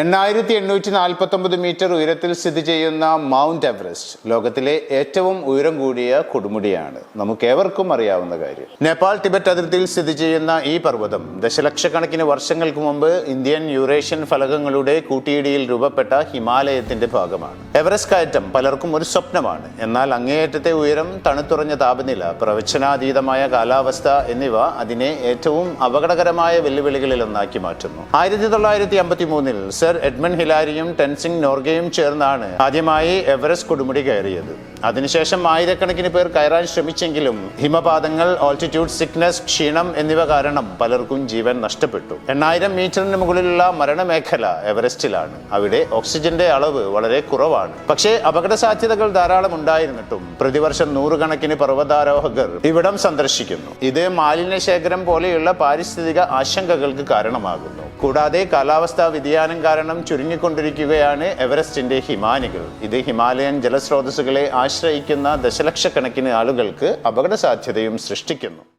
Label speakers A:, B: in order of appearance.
A: എണ്ണായിരത്തി എണ്ണൂറ്റി നാൽപ്പത്തി ഒമ്പത് മീറ്റർ ഉയരത്തിൽ സ്ഥിതി ചെയ്യുന്ന മൗണ്ട് എവറസ്റ്റ് ലോകത്തിലെ ഏറ്റവും ഉയരം കൂടിയ കൊടുമുടിയാണ്. നമുക്കേവർക്കും അറിയാവുന്ന കാര്യം. നേപ്പാൾ ടിബറ്റ് അതിർത്തിയിൽ സ്ഥിതി ചെയ്യുന്ന ഈ പർവതം ദശലക്ഷക്കണക്കിന് വർഷങ്ങൾക്ക് മുമ്പ് ഇന്ത്യൻ യൂറേഷ്യൻ ഫലകങ്ങളുടെ കൂട്ടിയിടിയിൽ രൂപപ്പെട്ട ഹിമാലയത്തിന്റെ ഭാഗമാണ്. എവറസ്റ്റ് കയറ്റം പലർക്കും ഒരു സ്വപ്നമാണ്. എന്നാൽ അങ്ങേയറ്റത്തെ ഉയരം തണുത്തുറഞ്ഞ താപനില പ്രവചനാതീതമായ കാലാവസ്ഥ എന്നിവ അതിനെ ഏറ്റവും അപകടകരമായ വെല്ലുവിളികളിൽ ഒന്നാക്കി മാറ്റുന്നു. ആയിരത്തി തൊള്ളായിരത്തി അമ്പത്തി മൂന്നിൽ സർ എഡ്മൺ ഹിലാരിയും ടെൻസിംഗ് നോർഗയും ചേർന്നാണ് ആദ്യമായി എവറസ്റ്റ് കൊടുമുടി കയറിയത്. അതിനുശേഷം ആയിരക്കണക്കിന് പേർ കയറാൻ ശ്രമിച്ചെങ്കിലും ഹിമപാതങ്ങൾ ഓൾട്ടിറ്റ്യൂഡ് സിക്നസ് ക്ഷീണം എന്നിവ കാരണം പലർക്കും ജീവൻ നഷ്ടപ്പെട്ടു. എണ്ണായിരം മീറ്ററിന് മുകളിലുള്ള മരണമേഖല എവറസ്റ്റിലാണ്. അവിടെ ഓക്സിജന്റെ അളവ് വളരെ കുറവാണ്. പക്ഷേ അപകട സാധ്യതകൾ ധാരാളം ഉണ്ടായിരുന്നിട്ടും പ്രതിവർഷം നൂറുകണക്കിന് പർവതാരോഹകർ ഇവിടം സന്ദർശിക്കുന്നു. ഇത് മാലിന്യ ശേഖരം പോലെയുള്ള പാരിസ്ഥിതിക ആശങ്കകൾക്ക് കാരണമാകുന്നു. കൂടാതെ കാലാവസ്ഥാ വ്യതിയാനം കാരണം ചുരുങ്ങിക്കൊണ്ടിരിക്കുകയാണ് എവറസ്റ്റിന്റെ ഹിമാനികൾ. ഇത് ഹിമാലയൻ ജലസ്രോതസ്സുകളെ ആശ്രയിക്കുന്ന ദശലക്ഷക്കണക്കിന് ആളുകൾക്ക് അപകട സാധ്യതയും സൃഷ്ടിക്കുന്നു.